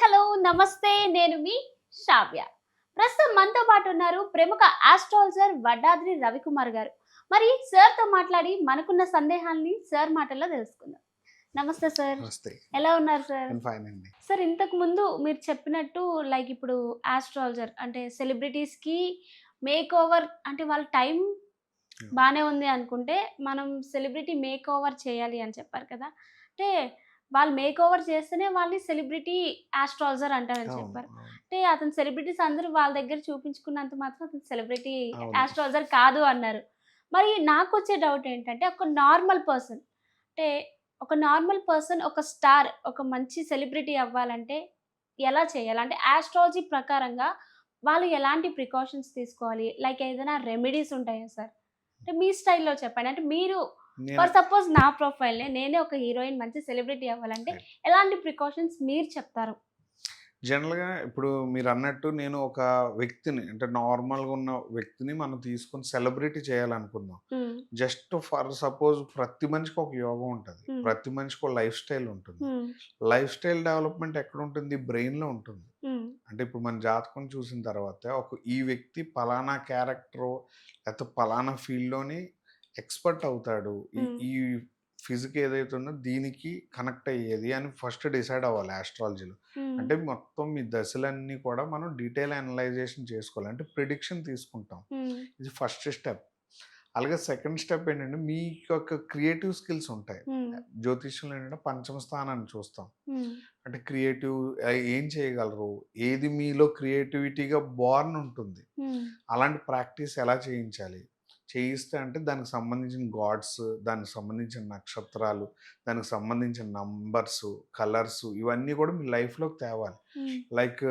Hello నమస్తే. నేను మీ శ్రావ్య. ప్రస్తుతం మనతో పాటు ఉన్నారు ప్రముఖ ఆస్ట్రాలజర్ వడ్డాద్రి రవికుమార్ గారు. మరి సార్తో మాట్లాడి మనకున్న సందేహాల్ని సార్ మాటల్లో తెలుసుకుందాం. నమస్తే సార్. నమస్తే. ఎలా ఉన్నారు సార్? అండి. సార్ ఇంతకు ముందు మీరు చెప్పినట్టు లైక్ ఇప్పుడు ఆస్ట్రాలజర్ అంటే సెలబ్రిటీస్కి మేక్ ఓవర్ అంటే వాళ్ళ టైం బాగానే ఉంది అనుకుంటే మనం సెలబ్రిటీ మేక్ ఓవర్ చేయాలి అని చెప్పారు కదా. అంటే వాళ్ళు మేక్ ఓవర్ చేస్తేనే వాళ్ళని సెలబ్రిటీ ఆస్ట్రాలజర్ అంటారని చెప్పారు. అంటే అతను సెలబ్రిటీస్ అందరూ వాళ్ళ దగ్గర చూపించుకున్నంత మాత్రం అతను సెలబ్రిటీ. ఆస్ట్రాలజర్ కాదు అన్నారు. మరి నాకు వచ్చే డౌట్ ఏంటంటే ఒక నార్మల్ పర్సన్ అంటే ఒక నార్మల్ పర్సన్ ఒక స్టార్ ఒక మంచి సెలబ్రిటీ అవ్వాలంటే ఎలా చేయాలి? అంటే ఆస్ట్రాలజీ ప్రకారంగా వాళ్ళు ఎలాంటి ప్రికాషన్స్ తీసుకోవాలి? లైక్ ఏదైనా రెమెడీస్ ఉంటాయా సార్? అంటే మీ స్టైల్లో చెప్పండి. అంటే మీరు ఫర్ సపోజ్ నా ప్రొఫైల్ నేనే ఒక హీరోయిన్ మంచి సెలబ్రిటీ అవ్వాలంటే. ఎలాంటి ప్రికాషన్స్ మీరు చెప్తారు? జనరల్గా ఇప్పుడు మీరు అన్నట్టు నేను ఒక వ్యక్తిని అంటే నార్మల్గా ఉన్న వ్యక్తిని మనం తీసుకొని సెలబ్రిటీ చేయాలనుకుందాం. జస్ట్ ఫర్ సపోజ్ ప్రతి మనిషికి ఒక యోగం ఉంటుంది. ప్రతి మనిషికి ఒక లైఫ్ స్టైల్ ఉంటుంది. లైఫ్ స్టైల్ డెవలప్మెంట్ ఎక్కడ ఉంటుంది బ్రెయిన్లో ఉంటుంది. అంటే ఇప్పుడు మన జాతకం చూసిన తర్వాత ఒక ఈ వ్యక్తి పలానా క్యారెక్టర్ లేకపోతే పలానా ఫీల్డ్లోని ఎక్స్పర్ట్ అవుతాడు. ఈ-. ఈ ఫిజిక్ ఏదైతే ఉందో దీనికి కనెక్ట్ అయ్యేది అని ఫస్ట్ డిసైడ్ అవ్వాలి ఆస్ట్రాలజీలో. అంటే మొత్తం మీ దశలన్నీ కూడా మనం డీటెయిల్ అనలైజేషన్ చేసుకోవాలి. అంటే ప్రిడిక్షన్ తీసుకుంటాం. ఇది ఫస్ట్ స్టెప్. అలాగే సెకండ్ స్టెప్ ఏంటంటే మీ యొక్క క్రియేటివ్ స్కిల్స్ ఉంటాయి. జ్యోతిష్యంలో ఏంటంటే పంచమ స్థానాన్ని చూస్తాం. అంటే క్రియేటివ్ ఏం చేయగలరు? ఏది మీలో క్రియేటివిటీగా బార్న్ ఉంటుంది. అలాంటి ప్రాక్టీస్ ఎలా చేయించాలి? చేయిస్తే అంటే దానికి సంబంధించిన గాడ్స్ దానికి సంబంధించిన నక్షత్రాలు దానికి సంబంధించిన నంబర్స్ కలర్స్ ఇవన్నీ కూడా మీ లైఫ్లోకి తేవాలి. లైక్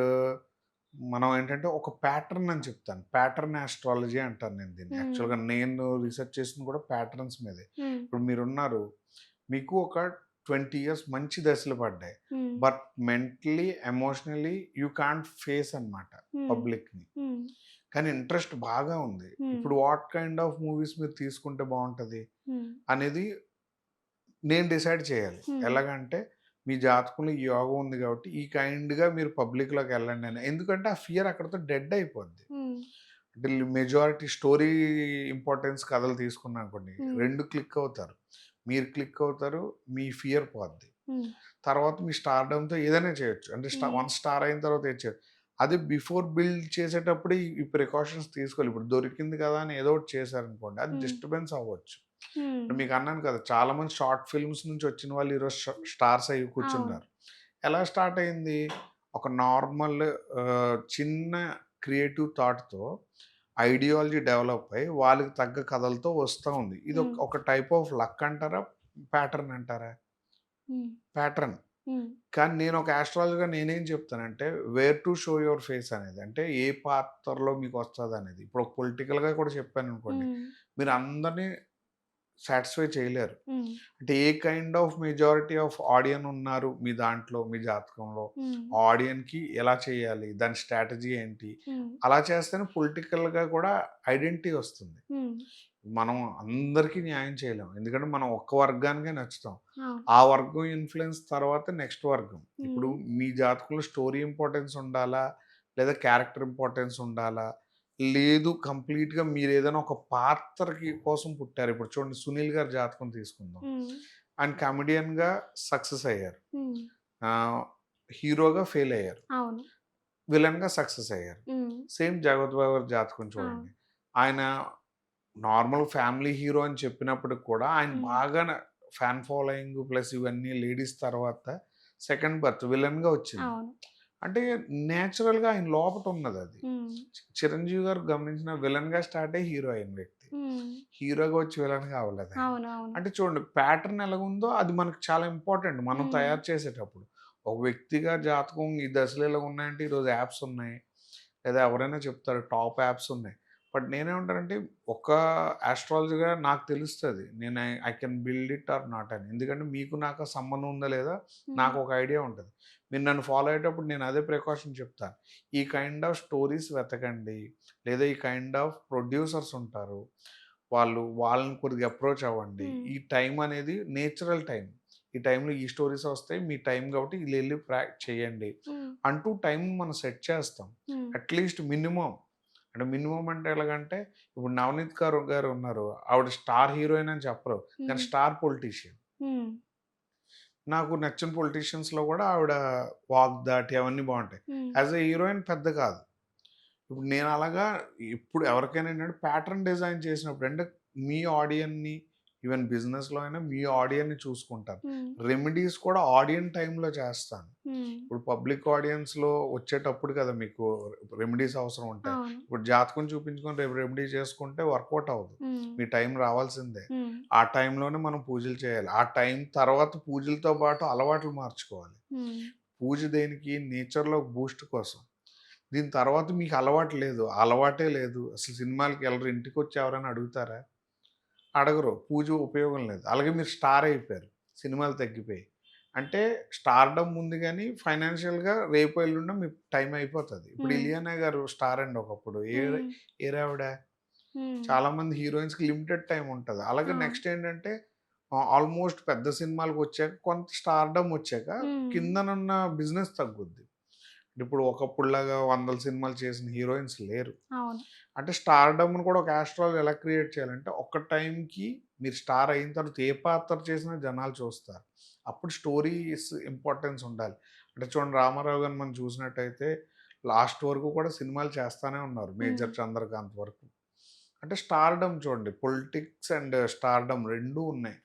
మనం ఏంటంటే ఒక ప్యాటర్న్ అని చెప్తాను. ప్యాటర్న్ ఆస్ట్రాలజీ అంటాను నేను దీన్ని. యాక్చువల్గా నేను రీసెర్చ్ చేసింది కూడా ప్యాటర్న్స్ మీదే. ఇప్పుడు మీరున్నారు మీకు ఒక ట్వంటీ ఇయర్స్ మంచి దశలు పడ్డాయి. But mentally emotionally you can't face అనమాట పబ్లిక్ని. కానీ ఇంట్రెస్ట్ బాగా ఉంది. ఇప్పుడు వాట్ కైండ్ ఆఫ్ మూవీస్ మీరు తీసుకుంటే బాగుంటుంది అనేది నేను డిసైడ్ చేయాలి. ఎలాగంటే మీ జాతకంలో యోగం ఉంది కాబట్టి ఈ కైండ్గా మీరు పబ్లిక్లోకి వెళ్ళండి అని. ఎందుకంటే ఆ ఫియర్ అక్కడతో డెడ్ అయిపోద్ది. అంటే మెజారిటీ స్టోరీ ఇంపార్టెన్స్ కథలు తీసుకున్నా అనుకోండి. రెండు క్లిక్ అవుతారు. మీరు క్లిక్ అవుతారు మీ ఫియర్ పోద్ది. తర్వాత మీ స్టార్డంతో ఏదైనా చేయొచ్చు. అంటే. వన్ స్టార్ అయిన తర్వాత ఏం చేయొచ్చు? అదే బిఫోర్ బిల్డ్ చేసేటప్పుడు ఈ- ప్రికాషన్స్ తీసుకోవాలి. ఇప్పుడు దొరికింది కదా అని ఏదో ఒకటి చేశారనుకోండి అది. డిస్టర్బెన్స్ అవ్వచ్చు. మీకు అన్నాను కదా చాలా మంది షార్ట్ ఫిల్మ్స్ నుంచి వచ్చిన వాళ్ళు ఈరోజు స్టార్స్ అయ్యి కూర్చున్నారు. ఎలా స్టార్ట్ అయింది? ఒక నార్మల్ చిన్న క్రియేటివ్ థాట్తో ఐడియాలజీ డెవలప్ అయ్యి వాళ్ళకి తగ్గ కథలతో వస్తూ ఉంది. ఇది ఒక- టైప్ ఆఫ్ లక్ అంటారా? ప్యాటర్న్ అంటారా? ప్యాటర్న్. కానీ నేను ఒక ఆస్ట్రాలజీగా నేనేం చెప్తానంటే where to show your face అనేది. అంటే ఏ పాత్రలో మీకు వస్తుంది అనేది. ఇప్పుడు ఒక పొలిటికల్గా కూడా చెప్పాను అనుకోండి మీరు అందరినీ సాటిస్ఫై చేయలేరు. అంటే a kind of majority of audience ఉన్నారు మీ దాంట్లో మీ జాతకంలో? ఆడియన్కి ఎలా చేయాలి? దాని స్ట్రాటజీ ఏంటి? అలా చేస్తేనే పొలిటికల్గా కూడా ఐడెంటిటీ వస్తుంది. మనం అందరికీ న్యాయం చేయలేం. ఎందుకంటే మనం ఒక్క వర్గానికే నచ్చుతాం. ఆ వర్గం ఇన్ఫ్లుయెన్స్ తర్వాత నెక్స్ట్ వర్గం. ఇప్పుడు మీ జాతకంలో స్టోరీ ఇంపార్టెన్స్ ఉండాలా? లేదా క్యారెక్టర్ ఇంపార్టెన్స్ ఉండాలా? లేదు కంప్లీట్గా మీరు ఏదైనా ఒక పాత్రకి కోసం పుట్టారు. ఇప్పుడు చూడండి సునీల్ గారి జాతకం తీసుకుందాం. ఆయన కమెడియన్గా సక్సెస్ అయ్యారు. హీరోగా ఫెయిల్ అయ్యారు. విలన్గా సక్సెస్ అయ్యారు. సేమ్ జగత్ బాబు గారి జాతకం చూడండి. ఆయన నార్మల్ ఫ్యామిలీ హీరో అని చెప్పినప్పటికి కూడా ఆయన. బాగా ఫ్యాన్ ఫాలోయింగ్ ప్లస్ ఇవన్నీ లేడీస్ తర్వాత సెకండ్ బర్త్ విలన్గా వచ్చింది. అంటే నేచురల్గా ఆయన లోపట ఉన్నది అది. చిరంజీవి గారు గమనించిన విలన్గా స్టార్ట్ అయ్యి హీరో అయిన వ్యక్తి. హీరోగా వచ్చి విలన్గా అవ్వలేదు అంటే చూడండి ప్యాటర్న్ ఎలాగుందో అది మనకు చాలా ఇంపార్టెంట్ మనం. తయారు చేసేటప్పుడు. ఒక వ్యక్తిగా జాతకం ఈ దశలు ఎలా ఉన్నాయంటే ఈరోజు యాప్స్ ఉన్నాయి. లేదా ఎవరైనా చెప్తారు టాప్ యాప్స్ ఉన్నాయి. బట్ నేనేమంటానంటే ఒక ఆస్ట్రాలజీగా నాకు తెలుస్తుంది. నేను I can build it or not అని. ఎందుకంటే మీకు నాకు సంబంధం ఉందా లేదా నాకు ఒక ఐడియా ఉంటుంది. మీరు నన్ను ఫాలో అయ్యేటప్పుడు నేను అదే ప్రికాషన్ చెప్తాను ఈ కైండ్ ఆఫ్ స్టోరీస్ వెతకండి లేదా ఈ కైండ్ ఆఫ్ ప్రొడ్యూసర్స్ ఉంటారు వాళ్ళు వాళ్ళని కొద్దిగా అప్రోచ్ అవ్వండి. ఈ టైం అనేది నేచురల్ టైం ఈ టైంలో ఈ స్టోరీస్ వస్తాయి మీ టైం కాబట్టి వీళ్ళు వెళ్ళి ప్రాక్ చేయండి అంటూ టైం మనం సెట్ చేస్తాం. అట్లీస్ట్ మినిమం అంటే మినిమం అంటే ఎలాగంటే ఇప్పుడు నవనీత్ గారు గారు ఉన్నారు. ఆవిడ స్టార్ హీరోయిన్ అని చెప్పరు. కానీ స్టార్ పొలిటీషియన్. నాకు నచ్చిన పొలిటీషియన్స్లో కూడా ఆవిడ వాక్ దాటి అవన్నీ బాగుంటాయి. యాజ్ ఎ హీరోయిన్ పెద్ద కాదు. ఇప్పుడు నేను అలాగా ఇప్పుడు ఎవరికైనా ఏంటంటే ప్యాటర్న్ డిజైన్ చేసినప్పుడు అంటే మీ ఆడియన్ని ఈవెన్ బిజినెస్లో అయినా మీ ఆడియన్ని చూసుకుంటాను. రెమెడీస్ కూడా ఆడియన్ టైంలో చేస్తాను. ఇప్పుడు పబ్లిక్ ఆడియన్స్లో వచ్చేటప్పుడు కదా మీకు రెమెడీస్ అవసరం ఉంటాయి ఇప్పుడు జాతకం చూపించుకొని రేపు రెమెడీ చేసుకుంటే వర్కౌట్ అవ్వదు. మీ టైం రావాల్సిందే. ఆ టైంలోనే మనం పూజలు చేయాలి. ఆ టైం తర్వాత పూజలతో పాటు అలవాట్లు మార్చుకోవాలి. పూజ దేనికి? నేచర్లో బూస్ట్ కోసం. దీని తర్వాత మీకు అలవాటు లేదు. అలవాటే లేదు. అసలు సినిమాలకి వెళ్ళరు. ఇంటికి వచ్చి ఎవరైనా అడుగుతారా? అడగరు. పూజ ఉపయోగం లేదు. అలాగే మీరు స్టార్ అయిపోయారు. సినిమాలు తగ్గిపోయి అంటే స్టార్డమ్ ఉంది కానీ ఫైనాన్షియల్గా రేపు ఎల్లుండి మీ టైం అయిపోతుంది. ఇప్పుడు. ఇలియానా గారు స్టార్ అండి ఒకప్పుడు. ఏ ఏరావిడ చాలా మంది హీరోయిన్స్కి లిమిటెడ్ టైం ఉంటుంది. అలాగే. నెక్స్ట్ ఏంటంటే ఆల్మోస్ట్ పెద్ద సినిమాలకు వచ్చాక కొంత స్టార్డమ్ వచ్చాక కిందనున్న బిజినెస్ తగ్గుద్ది. ఇప్పుడు ఒకప్పుడులాగా వందల సినిమాలు చేసిన హీరోయిన్స్ లేరు. అంటే స్టార్డమ్ను కూడా ఒక యాస్ట్రాల్ ఎలా క్రియేట్ చేయాలంటే ఒక టైంకి మీరు స్టార్ అయిన తర్వాత ఏ పాత్ర చేసినా జనాలు చూస్తారు. అప్పుడు స్టోరీస్ ఇంపార్టెన్స్ ఉండాలి. అంటే చూడండి రామారావు గారిని మనం చూసినట్టయితే లాస్ట్ వరకు కూడా సినిమాలు చేస్తానే ఉన్నారు మేజర్. చంద్రకాంత్ వరకు. అంటే స్టార్డమ్ చూడండి పొలిటిక్స్ అండ్ స్టార్డమ్ రెండూ ఉన్నాయి.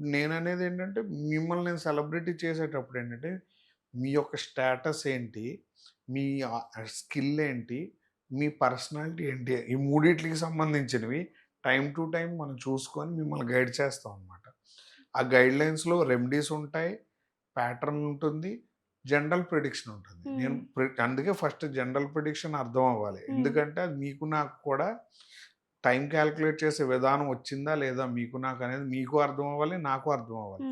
నేను అనేది ఏంటంటే మిమ్మల్ని నేను సెలబ్రిటీ చేసేటప్పుడు ఏంటంటే మీ యొక్క స్టేటస్ ఏంటి? మీ స్కిల్ ఏంటి? మీ పర్సనాలిటీ ఏంటి? ఈ మూడిట్లకి సంబంధించినవి టైం టు టైం మనం చూసుకొని మిమ్మల్ని గైడ్ చేస్తాం అనమాట ఆ గైడ్ లైన్స్లో రెమెడీస్ ఉంటాయి ప్యాటర్న్ ఉంటుంది జనరల్ ప్రిడిక్షన్ ఉంటుంది. నేను అందుకే ఫస్ట్ జనరల్ ప్రిడిక్షన్ అర్థం అవ్వాలి. ఎందుకంటే అది మీకు నాకు కూడా టైం క్యాలిక్యులేట్ చేసే విధానం వచ్చిందా లేదా మీకు నాకు అనేది మీకు అర్థం అవ్వాలి నాకు అర్థం అవ్వాలి.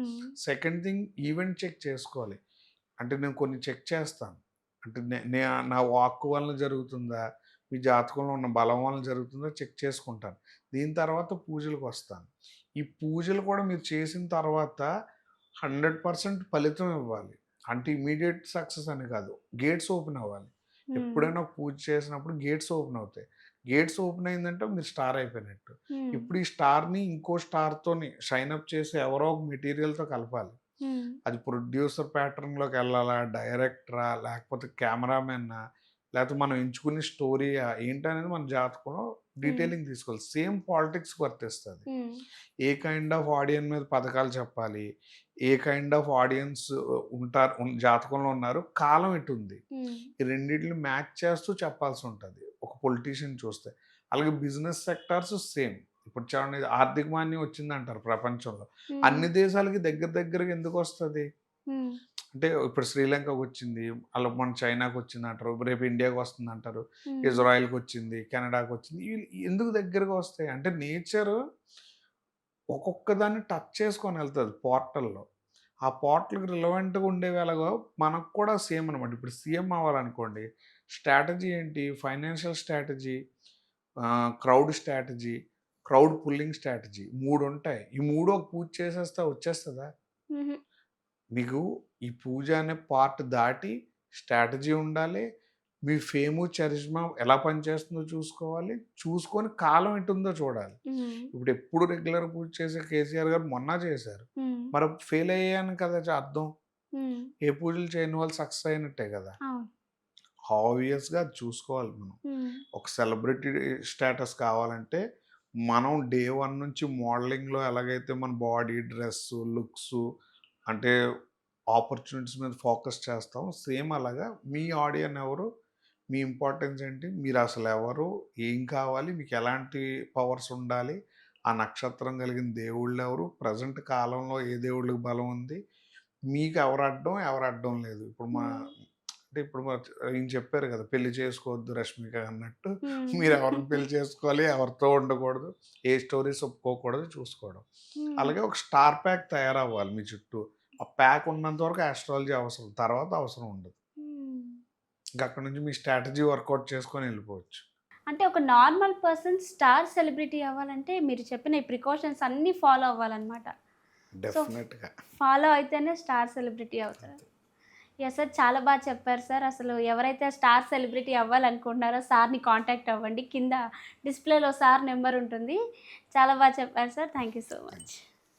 సెకండ్ థింగ్ ఈవెంట్ చెక్ చేసుకోవాలి. అంటే నేను కొన్ని చెక్ చేస్తాను. అంటే నే- నే నా వాక్ వలన జరుగుతుందా? మీ జాతకంలో ఉన్న బలం వలన జరుగుతుందా? చెక్ చేసుకుంటాను. దీని తర్వాత పూజలకు వస్తాను. ఈ పూజలు కూడా మీరు చేసిన తర్వాత హండ్రెడ్ పర్సెంట్ ఫలితం ఇవ్వాలి. అంటే ఇమీడియట్ సక్సెస్ అని కాదు. గేట్స్ ఓపెన్ అవ్వాలి. ఎప్పుడైనా పూజ చేసినప్పుడు గేట్స్ ఓపెన్ అవుతాయి. గేట్స్ ఓపెన్ అయిందంటే మీరు స్టార్ అయిపోయినట్టు. ఇప్పుడు ఈ స్టార్ని ఇంకో స్టార్తోని షైన్ అప్ చేసి ఎవరో ఒక మెటీరియల్తో కలపాలి. అది ప్రొడ్యూసర్ ప్యాటర్న్లోకి వెళ్ళాలా డైరెక్టరా లేకపోతే కెమెరామెన్నా లేకపోతే మనం ఎంచుకునే స్టోరీ ఏంటనేది మన జాతకంలో డీటెయిలింగ్ తీసుకోవాలి. సేమ్ పాలిటిక్స్ వర్తిస్తుంది. ఏ కైండ్ ఆఫ్ ఆడియన్స్ మీద పథకాలు చెప్పాలి ఏ కైండ్ ఆఫ్ ఆడియన్స్ ఉంటారు జాతకంలో ఉన్నారు కాలం ఎటు ఉంది ఉమ్, ఈ రెండింటిని మ్యాచ్ చేస్తూ చెప్పాల్సి ఉంటుంది. ఒక పొలిటీషియన్ చూస్తే. అలాగే బిజినెస్ సెక్టార్స్ సేమ్. ఇప్పుడు చూడండి ఆర్థిక మాన్యం వచ్చింది అంటారు ప్రపంచంలో అన్ని దేశాలకి దగ్గర దగ్గరగా ఎందుకు వస్తుంది? అంటే ఇప్పుడు శ్రీలంకకు వచ్చింది అలా మన చైనాకి వచ్చింది అంటారు రేపు ఇండియాకి వస్తుంది అంటారు ఇజ్రాయెల్కి వచ్చింది కెనడాకి వచ్చింది ఎందుకు దగ్గరగా వస్తాయి? అంటే నేచర్ ఒక్కొక్క దాన్ని టచ్ చేసుకొని వెళ్తుంది పోర్టల్లో. ఆ పోర్టల్కి రిలవెంట్గా ఉండేవి ఎలాగో మనకు కూడా సేమ్ అనమాట ఇప్పుడు సీఎం అవ్వాలనుకోండి స్ట్రాటజీ ఏంటి? Financial strategy crowd strategy crowd pulling strategy మూడు ఉంటాయి ఈ మూడు పూజ చేసేస్తే వచ్చేస్తుందా? మీకు ఈ పూజ అనే పార్ట్ దాటి స్ట్రాటజీ ఉండాలి. మీ ఫేము చరిష్మా ఎలా పనిచేస్తుందో చూసుకోవాలి. చూసుకొని కాలం ఎటుందో చూడాలి. ఇప్పుడు ఎప్పుడు రెగ్యులర్ పూజ చేసే కేసీఆర్ గారు మొన్న చేశారు. మరి ఫెయిల్ అయ్యాను కదా అర్థం. ఏ పూజలు చేయని వాళ్ళు సక్సెస్ అయినట్టే కదా. ఆబ్వియస్గా చూసుకోవాలి మనం. ఒక సెలబ్రిటీ స్టేటస్ కావాలంటే మనం డే వన్ నుంచి మోడలింగ్లో ఎలాగైతే మన బాడీ డ్రెస్ లుక్స్ అంటే ఆపర్చునిటీస్ మీద ఫోకస్ చేస్తాం సేమ్ అలాగా మీ ఆడియన్ ఎవరు మీ ఇంపార్టెన్స్ ఏంటి మీరు అసలు ఎవరు ఏం కావాలి మీకు ఎలాంటి పవర్స్ ఉండాలి ఆ నక్షత్రం కలిగిన దేవుళ్ళు ఎవరు ప్రజెంట్ కాలంలో ఏ దేవుళ్ళకి బలం ఉంది మీకు ఎవరు అడ్డం ఎవరు అడ్డం లేదు. ఇప్పుడు మా అంటే ఇప్పుడు ఈయన చెప్పారు కదా పెళ్ళి చేసుకోవద్దు రష్మిక అన్నట్టు. మీరు ఎవరిని పెళ్ళి చేసుకోవాలి ఎవరితో ఉండకూడదు ఏ స్టోరీస్ ఒప్పుకోకూడదు చూసుకోవడం. అలాగే ఒక స్టార్ ప్యాక్ తయారవ్వాలి మీ చుట్టూ. ఆ ప్యాక్ ఉన్నంత వరకు ఆస్ట్రాలజీ అవసరం తర్వాత అవసరం ఉండదు. ఇంకా అక్కడ నుంచి మీ స్ట్రాటజీ వర్కౌట్ చేసుకొని వెళ్ళిపోవచ్చు. అంటే ఒక నార్మల్ పర్సన్ స్టార్ సెలబ్రిటీ అవ్వాలంటే మీరు చెప్పిన ఈ ప్రికాషన్స్ అన్నీ ఫాలో అవ్వాలన్నమాట. డెఫినెట్గా. ఫాలో అయితేనే స్టార్ సెలబ్రిటీ అవుతారు. ఎస్ సార్ చాలా బాగా చెప్పారు సార్ అసలు ఎవరైతే స్టార్ సెలబ్రిటీ అవ్వాలనుకుంటున్నారో సార్ని కాంటాక్ట్ అవ్వండి. కింద డిస్ప్లేలో సార్ నెంబర్ ఉంటుంది. చాలా బాగా చెప్పారు sir thank you so much